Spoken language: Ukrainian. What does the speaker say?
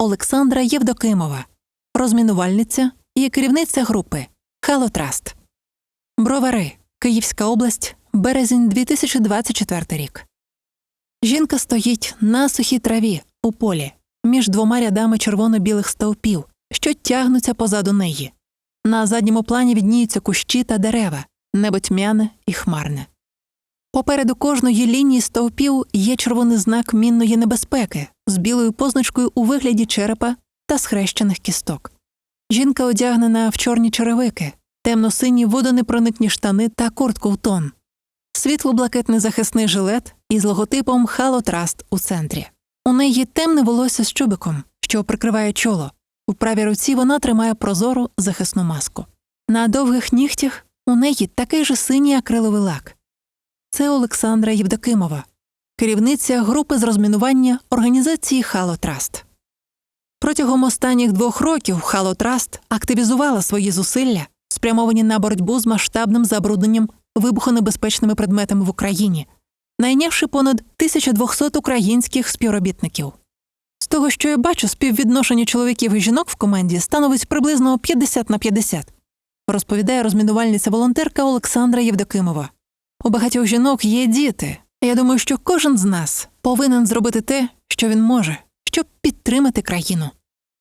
Олександра Євдокимова, розмінувальниця і керівниця групи Халотраст. Бровари, Київська область, березень 2024 рік. Жінка стоїть на сухій траві у полі між двома рядами червоно-білих стовпів, що тягнуться позаду неї. На задньому плані відніються кущі та дерева, небо тьмяне і хмарне. Попереду кожної лінії стовпів є червоний знак мінної небезпеки з білою позначкою у вигляді черепа та схрещених кісток. Жінка одягнена в чорні черевики, темно-сині водонепроникні штани та куртку в тон, світло-блакитний захисний жилет із логотипом Халотраст у центрі. У неї темне волосся з чубиком, що прикриває чоло. У правій руці вона тримає прозору захисну маску. На довгих нігтях у неї такий же синій акриловий лак. Це Олександра Євдокимова, керівниця групи з розмінування організації Халотраст. Протягом останніх двох років Халотраст активізувала свої зусилля, спрямовані на боротьбу з масштабним забрудненням вибухонебезпечними предметами в Україні, найнявши понад 1200 українських співробітників. З того, що я бачу, співвідношення чоловіків і жінок в команді становить приблизно 50 на 50, розповідає розмінувальниця волонтерка Олександра Євдокимова. У багатьох жінок є діти. Я думаю, що кожен з нас повинен зробити те, що він може, щоб підтримати країну.